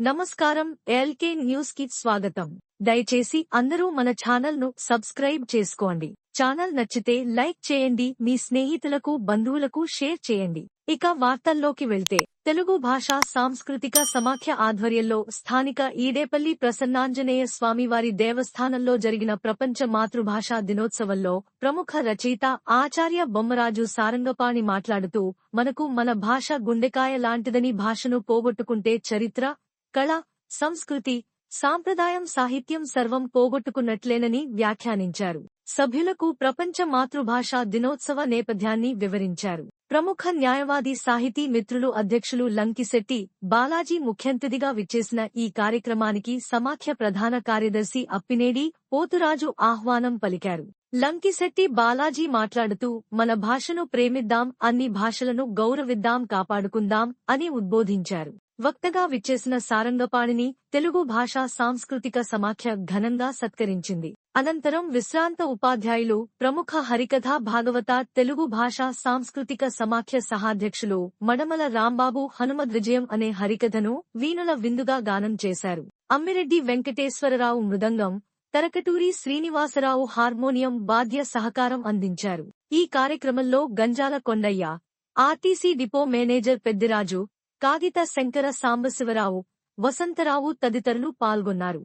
నమస్కారం ఎల్కే న్యూస్కి స్వాగతం. దయచేసి అందరూ మన ఛానల్ను సబ్స్క్రైబ్ చేసుకోండి. ఛానల్ నచ్చితే లైక్ చేయండి మీ స్నేహితులకు బంధువులకు షేర్ చేయండి. ఇక వార్తల్లోకి వెళ్తే తెలుగు భాష సాంస్కృతిక సమాఖ్య ఆధ్వర్యంలో స్థానిక ఈడేపల్లి ప్రసన్నాంజనేయ స్వామివారి దేవస్థానంలో జరిగిన ప్రపంచ మాతృభాషా దినోత్సవంలో ప్రముఖ రచయిత ఆచార్య బొమ్మరాజు సారంగపాణి మాట్లాడుతూ మనకు మన భాష గుండెకాయ లాంటిదని భాషను పోగొట్టుకుంటే చరిత్ర కళ సంస్కృతి సాంప్రదాయం సాహిత్యం సర్వం పోగొట్టుకున్నట్లేనని వ్యాఖ్యానించారు. సభ్యులకు ప్రపంచ మాతృభాషా దినోత్సవ నేపథ్యాన్ని వివరించారు. ప్రముఖ న్యాయవాది సాహితీ మిత్రులు అధ్యక్షులు లంకిశెట్టి బాలాజీ ముఖ్యంతిథిగా విచ్చేసిన ఈ కార్యక్రమానికి సమాఖ్య ప్రధాన కార్యదర్శి అప్పినేడి పోతురాజు ఆహ్వానం పలికారు. లంకిశెట్టి బాలాజీ మాట్లాడుతూ మన భాషను ప్రేమిద్దాం అన్ని భాషలను గౌరవిద్దాం కాపాడుకుందాం అని ఉద్బోధించారు. వక్తగా విచ్చేసిన సారంగపాణిని తెలుగు భాషా సాంస్కృతిక సమాఖ్య ఘనంగా సత్కరించింది. అనంతరం విశ్రాంత ఉపాధ్యాయులు ప్రముఖ హరికథా భాగవత తెలుగు భాషా సాంస్కృతిక సమాఖ్య సహాధ్యక్షులు మడమల రాంబాబు హనుమద్ విజయం అనే హరికథను వీణుల విందుగా గానం చేశారు. అమ్మిరెడ్డి వెంకటేశ్వరరావు మృదంగం తరకటూరి శ్రీనివాసరావు హార్మోనియం బాధ్య సహకారం అందించారు. ఈ కార్యక్రమంలో Ganjala Kondaiah RTC depot manager Peddiraju Kagita Shankara Sambasivarao Vasantrao తదితరులు పాల్గొన్నారు.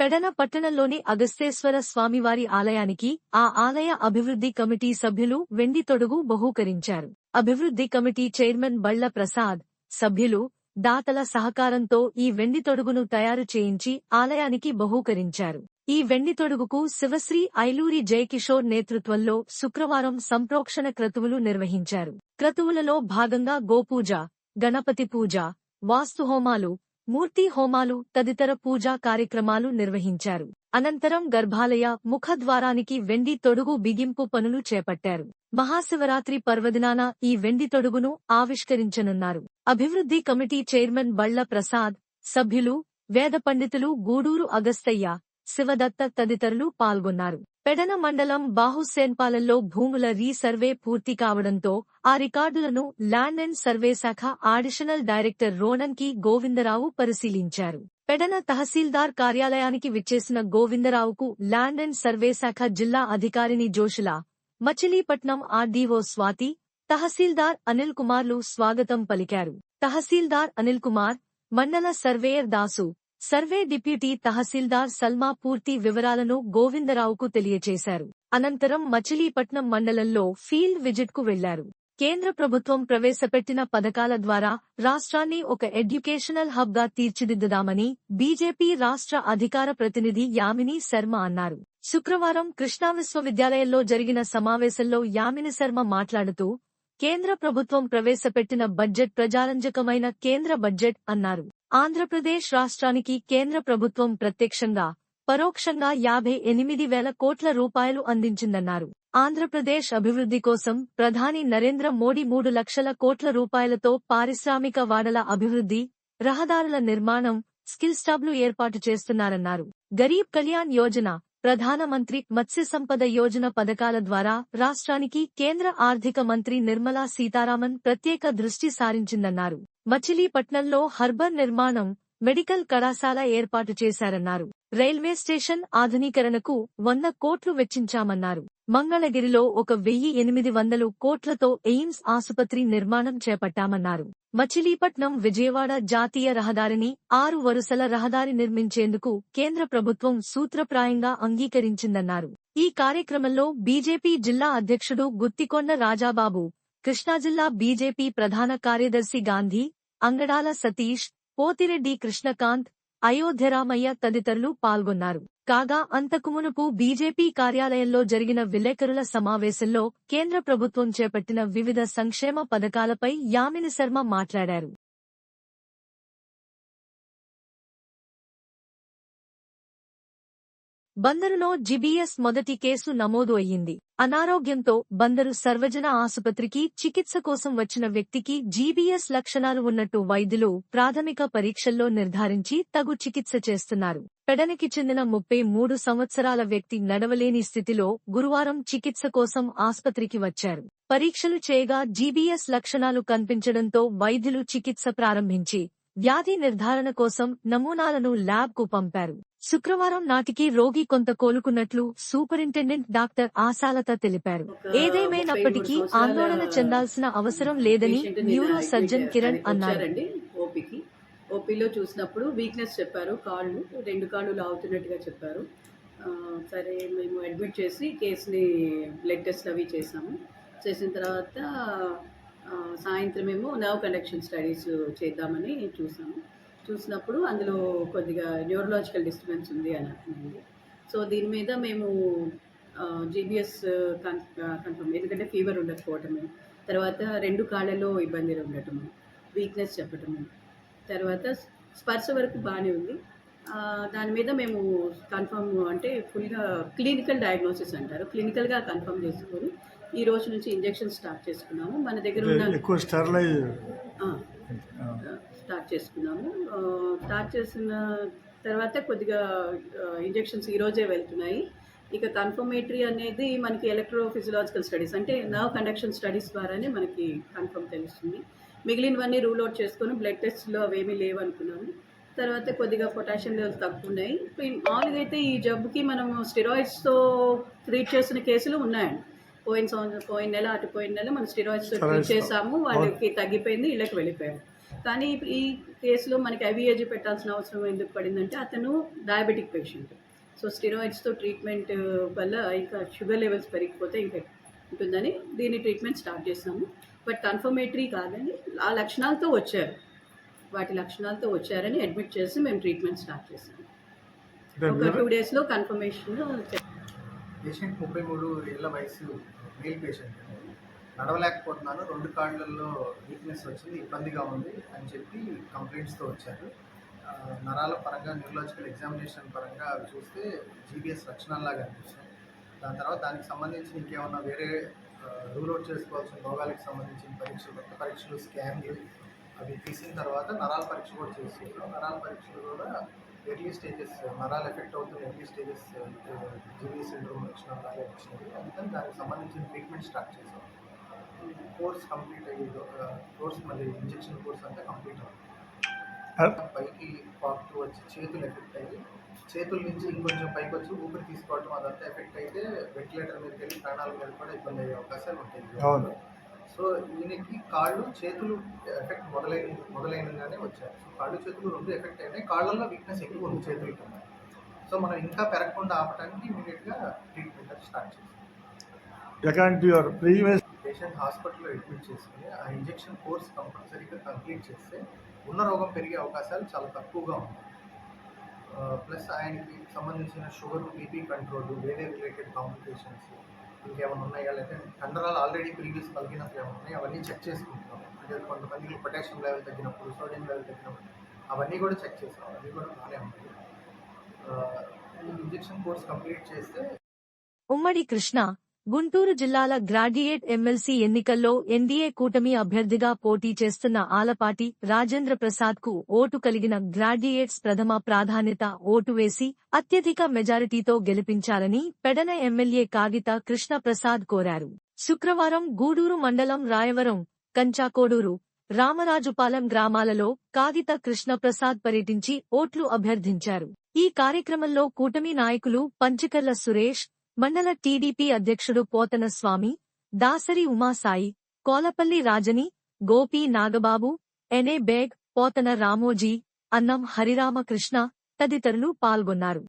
పెడన పట్టణంలోని అగస్తేశ్వర స్వామివారి ఆలయానికి ఆ ఆలయ అభివృద్ధి కమిటీ సభ్యులు వెండి తొడుగు బహూకరించారు. అభివృద్ధి కమిటీ చైర్మన్ బళ్ళ ప్రసాద్ సభ్యులు దాతల సహకారంతో ఈ వెండి తొడుగును తయారు చేయించి ఆలయానికి బహూకరించారు. ఈ వెండితొడుగుకు శివశ్రీ ఐలూరి జయకిషోర్ నేతృత్వంలో శుక్రవారం సంప్రోక్షణ క్రతువులు నిర్వహించారు. క్రతువులలో భాగంగా గోపూజ గణపతి పూజ వాస్తుహోమాలు మూర్తి హోమాలు తదితర పూజా కార్యక్రమాలు నిర్వహించారు. అనంతరం గర్భాలయ ముఖద్వారానికి వెండి తొడుగు బిగింపు పనులు చేపట్టారు. మహాశివరాత్రి పర్వదినాన ఈ వెండి తొడుగును ఆవిష్కరించనున్నారు. అభివృద్ధి కమిటీ చైర్మన్ బళ్ళ ప్రసాద్ సభ్యులు వేద పండితులు గూడూరు అగస్తయ్య శివదత్త తదితరులు పాల్గొన్నారు. పెడన మండలం బాహుసేన్పాలెంలో భూముల రీసర్వే పూర్తి కావడంతో ఆ రికార్డులను ల్యాండ్ అండ్ సర్వే శాఖ అడిషనల్ డైరెక్టర్ రోనన్కి గోవిందరావు పరిశీలించారు. పెడన తహసీల్దార్ కార్యాలయానికి విచ్చేసిన గోవిందరావుకు ల్యాండ్ అండ్ సర్వే శాఖ జిల్లా అధికారిని జోషుల మచిలీపట్నం ఆర్డీఓ స్వాతి తహసీల్దార్ అనిల్ కుమార్లు స్వాగతం పలికారు. తహసీల్దార్ అనిల్ కుమార్ మండల సర్వేయర్ దాసు సర్వే డిప్యూటీ తహసీల్దార్ సల్మా పూర్తి వివరాలను గోవిందరావుకు తెలియచేశారు అనంతరం మచిలీపట్నం మండలంలో ఫీల్డ్ విజిట్కు వెళ్ళారు. కేంద్ర ప్రభుత్వం ప్రవేశపెట్టిన పథకాల ద్వారా రాష్ట్రాన్ని ఒక ఎడ్యుకేషనల్ హబ్గా తీర్చిదిద్దుదామని బీజేపీ రాష్ట్ర అధికార ప్రతినిధి యామిని శర్మ అన్నారు. శుక్రవారం కృష్ణా విశ్వవిద్యాలయంలో జరిగిన సమావేశంలో యామిని శర్మ మాట్లాడుతూ కేంద్ర ప్రభుత్వం ప్రవేశపెట్టిన బడ్జెట్ ప్రజారంజకమైన కేంద్ర బడ్జెట్ అన్నారు. ఆంధ్రప్రదేశ్ రాష్ట్రానికి కేంద్ర ప్రభుత్వం ప్రత్యక్షంగా పరోక్షంగా యాభై ఎనిమిది వేల కోట్ల రూపాయలు అందించిందన్నారు. ఆంధ్రప్రదేశ్ అభివృద్ధి కోసం ప్రధాని నరేంద్ర మోడీ మూడు లక్షల కోట్ల రూపాయలతో పారిశ్రామిక వాడల అభివృద్ధి రహదారుల నిర్మాణం స్కిల్ స్టాబ్లు ఏర్పాటు చేస్తున్నారన్నారు. గరీబ్ కళ్యాణ్ యోజన ప్రధానమంత్రి మత్స్య సంపద యోజన పథకాల ద్వారా రాష్ట్రానికి కేంద్ర ఆర్థిక మంత్రి నిర్మలా సీతారామన్ ప్రత్యేక దృష్టి సారించిందన్నారు. మచిలీపట్నంలో హర్బర్ నిర్మాణం మెడికల్ కళాశాల ఏర్పాటు చేశారన్నారు. రైల్వే స్టేషన్ ఆధునీకరణకు వంద కోట్లు వెచ్చించామన్నారు. మంగళగిరిలో ఒక వెయ్యి ఎనిమిది వందలు కోట్లతో ఎయిమ్స్ ఆసుపత్రి నిర్మాణం చేపట్టామన్నారు. మచిలీపట్నం విజయవాడ జాతీయ రహదారిని ఆరు వరుసల రహదారి నిర్మించేందుకు కేంద్ర ప్రభుత్వం సూత్రప్రాయంగా అంగీకరించిందన్నారు. ఈ కార్యక్రమంలో బీజేపీ జిల్లా అధ్యక్షుడు గుత్తికొండ రాజాబాబు కృష్ణాజిల్లా బీజేపీ ప్రధాన కార్యదర్శి గాంధీ అంగడాల సతీష్ పోతిరెడ్డి కృష్ణకాంత్ అయోధ్యరామయ్య తదితరులు పాల్గొన్నారు. కాగా అంతకుమునుపు బీజేపీ కార్యాలయంలో జరిగిన విలేకరుల సమావేశంలో కేంద్ర ప్రభుత్వం చేపట్టిన వివిధ సంక్షేమ పథకాలపై యామిని శర్మ మాట్లాడారు. బందరులో జిబిఎస్ మొదటి కేసు నమోదు అయ్యింది. అనారోగ్యంతో బందరు సర్వజన ఆసుపత్రికి చికిత్స కోసం వచ్చిన వ్యక్తికి జీబీఎస్ లక్షణాలు ఉన్నట్టు వైద్యులు ప్రాథమిక పరీక్షల్లో నిర్ధారించి తగు చికిత్స చేస్తున్నారు. పెడనికి చెందిన ముప్పై మూడు సంవత్సరాల వ్యక్తి నడవలేని స్థితిలో గురువారం చికిత్స కోసం ఆస్పత్రికి వచ్చారు. పరీక్షలు చేయగా జీబీఎస్ లక్షణాలు కనిపించడంతో వైద్యులు చికిత్స ప్రారంభించి వ్యాధి నిర్ధారణ కోసం నమూనాలను ల్యాబ్కు పంపారు. శుక్రవారం నాటికి రోగి కొంత కోలుకున్నట్లు సూపరింటెండెంట్ డాక్టర్ ఆశాలత తెలిపారు. ఏదేమైనప్పటికీ ఆందోళన చెందాల్సిన అవసరం లేదని న్యూరో సర్జన్ కిరణ్ అన్నారు. ఓపీలో చూసినప్పుడు వీక్నెస్ చెప్పారు కాళ్ళు రెండు కాళ్ళు లాగుతున్నట్టుగా చెప్పారు. సరే మేము అడ్మిట్ చేసి కేసుని బ్లడ్ టెస్ట్ అవి చేసాము. చేసిన తర్వాత సాయంత్రం ఏమో నర్వ్ కండక్షన్ స్టడీస్ చేద్దామని చూసాము. చూసినప్పుడు అందులో కొద్దిగా న్యూరలాజికల్ డిస్టర్బెన్స్ ఉంది అని అంటుంది సో దీని మీద మేము జీబీఎస్ కన్ఫర్మ్ ఎందుకంటే ఫీవర్ ఉండకపోవటము తర్వాత రెండు కాళ్ళలో ఇబ్బందులు ఉండటము వీక్నెస్ చెప్పటము తర్వాత స్పర్శ వరకు బాగానే ఉంది. దాని మీద మేము కన్ఫర్మ్ అంటే ఫుల్గా క్లినికల్ డయాగ్నోసిస్ అంటారు. క్లినికల్గా కన్ఫర్మ్ చేసుకొని ఈ రోజు నుంచి ఇంజెక్షన్ స్టార్ట్ చేసుకున్నాము. మన దగ్గర ఉన్న ఎక్కువ స్టెరిలైజ్ స్టార్ట్ చేసుకున్నాము. స్టార్ట్ చేసిన తర్వాత కొద్దిగా ఇంజెక్షన్స్ ఈరోజే వెళ్తున్నాయి. ఇక కన్ఫర్మేటరీ అనేది మనకి ఎలక్ట్రోఫిజియలాజికల్ స్టడీస్ అంటే నర్వ్ కండక్షన్ స్టడీస్ ద్వారానే మనకి కన్ఫర్మ్ తెలుస్తుంది. మిగిలినవన్నీ రూల్ అవుట్ చేసుకొని బ్లడ్ టెస్ట్లో అవేమీ లేవు అనుకున్నాము. తర్వాత కొద్దిగా పొటాషియం లెవెల్స్ తక్కువ ఉన్నాయి. మామూలుగా అయితే ఈ జబ్బుకి మనం స్టెరాయిడ్స్తో ట్రీట్ చేసిన కేసులు ఉన్నాయండి. పోయిన సంవత్సరం పోయిన నెల అటు పోయిన నెల మనం స్టెరాయిడ్స్తో ట్రీట్. చేసాము. వాళ్ళకి తగ్గిపోయింది ఇళ్ళకి వెళ్ళిపోయారు కానీ ఈ- ఈ కేసులో మనకి ఐవీఏజీ పెట్టాల్సిన అవసరం ఎందుకు పడిందంటే అతను డయాబెటిక్ పేషెంట్. సో స్టెరాయిడ్స్తో ట్రీట్మెంట్ వల్ల ఇంకా షుగర్ లెవెల్స్ పెరిగిపోతే ఇంకా ఉంటుందని దీని ట్రీట్మెంట్ స్టార్ట్ చేసాము బట్ కన్ఫర్మేటరీ కాదని ఆ లక్షణాలతో వచ్చారు. వాటి లక్షణాలతో వచ్చారని అడ్మిట్ చేసి మేము ట్రీట్మెంట్ స్టార్ట్ చేసాము. ఒక టూ డేస్లో కన్ఫర్మేషన్ పేషెంట్ ముప్పై మూడు ఏళ్ళ వయసు మేల్ పేషెంట్ నడవలేకపోతున్నాను రెండు కాళ్ళల్లో వీక్నెస్ వచ్చింది ఇబ్బందిగా ఉంది అని చెప్పి కంప్లైంట్స్తో వచ్చారు. నరాల పరంగా న్యూరలాజికల్ ఎగ్జామినేషన్ పరంగా అవి చూస్తే జీబీఎస్ లక్షణాల్లాగా అనిపిస్తాయి దాని తర్వాత దానికి సంబంధించి ఇంకేమన్నా వేరే రూల్ అవుట్ చేసుకోవాల్సిన రోగాలకు సంబంధించిన పరీక్షలు రక్త పరీక్షలు స్కాన్లు అవి తీసిన తర్వాత నరాల పరీక్ష కూడా చేసుకున్నాం నరాల పరీక్షలు కూడా ఎర్లీ స్టేజెస్ నరాలు ఎఫెక్ట్ అవుతున్న ఎర్లీ స్టేజెస్ జీవీ సిండ్రోమ్ వచ్చిన అలాగే వచ్చినవి అందుకని దానికి సంబంధించిన ట్రీట్మెంట్ స్టార్ట్ చేసాం కోర్స్ కంప్లీట్ అయ్యి కోర్స్ మళ్ళీ ఇంజెక్షన్ కోర్స్ అంతా కంప్లీట్ అవుతుంది పైకి పాకుతూ వచ్చి చేతులు ఎఫెక్ట్ అయ్యి చేతుల నుంచి ఇంకొంచెం పైకి వచ్చి ఊపిరి తీసుకోవడం అదంతా ఎఫెక్ట్ అయితే వెంటిలేటర్ మీదకి వెళ్ళి ప్రాణాల మీద కూడా ఇబ్బంది అయ్యే అవకాశాలు ఉంటాయి అవును. సో ఈయనకి కాళ్ళు చేతులు ఎఫెక్ట్ మొదలైన మొదలైనగానే వచ్చాయి. సో కాళ్ళు చేతులు రెండు ఎఫెక్ట్ అయినాయి. కాళ్ళల్లో వీక్నెస్ ఎక్కువ ఉంది చేతుల కన్నా సో మనం ఇంకా పెరగకుండా ఆపడానికి ఇమీడియట్గా ట్రీట్మెంట్ స్టార్ట్ చేసాం according to your previous patient హాస్పిటల్లో అడ్మిట్ చేసుకుని ఆ ఇంజెక్షన్ కోర్స్ కంపల్సరీగా కంప్లీట్ చేస్తే ఉన్న రోగం పెరిగే అవకాశాలు చాలా తక్కువగా ఉన్నాయి. ప్లస్ ఆయనకి సంబంధించిన షుగర్ బీపీ కంట్రోల్ వేరే రిలేటెడ్ కాంప్లికేషన్స్ ఇంకేమైనా ఉన్నాయా? లేదా కండరాలు ఆల్రెడీ ప్రీవియస్ కలిగినట్లు ఏమైనా ఉన్నాయి? అవన్నీ చెక్ చేసుకుంటున్నాం. అంటే కొంతమందికి పొటాషియం లెవెల్ తగ్గినప్పుడు సోడియం లెవెల్ తగ్గినప్పుడు అవన్నీ కూడా చెక్ చేస్తాం. అవన్నీ కూడా బాగానే ఉంటాయి ఇంజెక్షన్ కోర్స్ కంప్లీట్ చేస్తే ఉమ్మడి కృష్ణ గుంటూరు జిల్లాల గ్రాడ్యుయేట్ ఎమ్మెల్సీ ఎన్నికల్లో ఎన్డీఏ కూటమి అభ్యర్థిగా పోటీ చేస్తున్న ఆలపాటి రాజేంద్ర ప్రసాద్కు ఓటు కలిగిన గ్రాడ్యుయేట్స్ ప్రథమ ప్రాధాన్యత ఓటు వేసి అత్యధిక మెజారిటీతో గెలిపించాలని పెడన ఎమ్మెల్యే కాగిత కృష్ణప్రసాద్ కోరారు. శుక్రవారం గూడూరు మండలం రాయవరం కంచాకోడూరు రామరాజుపాలెం గ్రామాలలో కాగిత కృష్ణప్రసాద్ పర్యటించి ఓట్లు అభ్యర్థించారు. ఈ కార్యక్రమంలో కూటమి నాయకులు పంచకర్ల సురేష్ మండల టీడీపీ అధ్యక్షుడు పోతన స్వామి దాసరి ఉమాసాయి కోలపల్లి రాజని గోపి నాగబాబు ఎనే బేగ్ పోతన రామోజీ అన్నం హరిరామకృష్ణ తదితరులు పాల్గొన్నారు.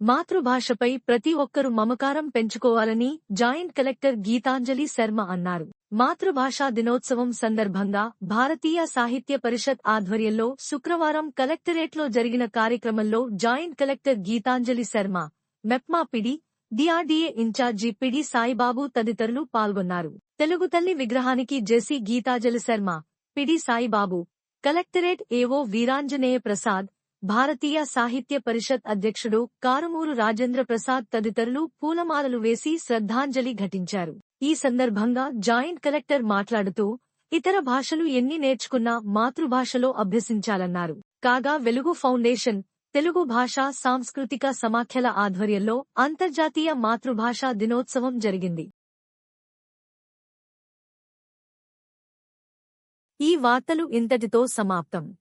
మాతృభాషపై ప్రతి ఒక్కరూ మమకారం పెంచుకోవాలని జాయింట్ కలెక్టర్ గీతాంజలి శర్మ అన్నారు. మాతృభాషా దినోత్సవం సందర్భంగా భారతీయ సాహిత్య పరిషత్ ఆధ్వర్యంలో శుక్రవారం కలెక్టరేట్లో జరిగిన కార్యక్రమంలో joint collector Geethanjali Sharma MEPMA PD DRDA incharge PD Saibabu తదితరులు పాల్గొన్నారు. తెలుగు తల్లి విగ్రహానికి JC Geethanjali Sharma PD Saibabu collectorate AO Veeranjaneya Prasad భారతీయ సాహిత్య పరిషత్ అధ్యక్షుడు కారుమూరు రాజేంద్ర ప్రసాద్ తదితరులు పూలమాలలు వేసి శ్రద్ధాంజలి ఘటించారు. ఈ సందర్భంగా జాయింట్ కలెక్టర్ మాట్లాడుతూ ఇతర భాషలు ఎన్ని నేర్చుకున్నా మాతృభాషలో అభ్యసించాలన్నారు. కాగా వెలుగు ఫౌండేషన్ తెలుగు భాషా సాంస్కృతిక సమాఖ్యల ఆధ్వర్యంలో అంతర్జాతీయ మాతృభాషా దినోత్సవం జరిగింది. ఈ వార్తలు ఇంతటితో సమాప్తం.